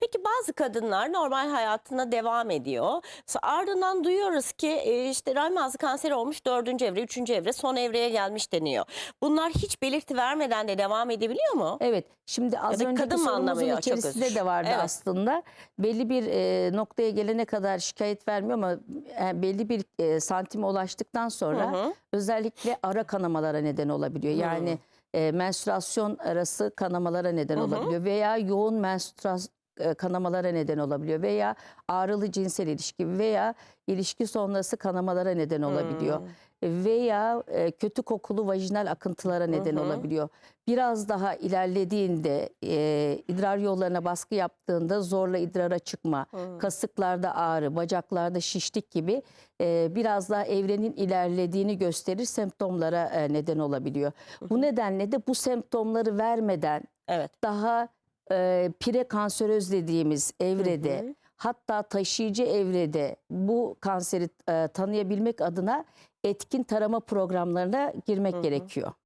Peki bazı kadınlar normal hayatına devam ediyor. Ardından duyuyoruz ki e, işte rahim ağzı kanseri olmuş dördüncü evre, üçüncü evre, son evreye gelmiş deniyor. Bunlar hiç belirti vermeden de devam edebiliyor mu? Evet. Şimdi az önceki kadın sorumuzun içerisinde de vardı Evet. aslında. Belli bir e, noktaya gelene kadar şikayet vermiyor ama e, belli bir e, santime ulaştıktan sonra Hı hı. özellikle ara kanamalara neden olabiliyor. Yani e, menstruasyon arası kanamalara neden Hı hı. olabiliyor veya yoğun menstruasyon kanamalara neden olabiliyor veya ağrılı cinsel ilişki veya ilişki sonrası kanamalara neden olabiliyor Hmm. veya e, kötü kokulu vajinal akıntılara neden hı. olabiliyor. Biraz daha ilerlediğinde e, idrar yollarına baskı yaptığında zorla idrara çıkma, Hı. kasıklarda ağrı, bacaklarda şişlik gibi e, biraz daha evrenin ilerlediğini gösterir semptomlara e, neden olabiliyor. Bu nedenle de bu semptomları vermeden Evet. daha e, pire kanseröz dediğimiz evrede Hı hı. hatta taşıyıcı evrede bu kanseri e, tanıyabilmek adına etkin tarama programlarına girmek gerekiyor.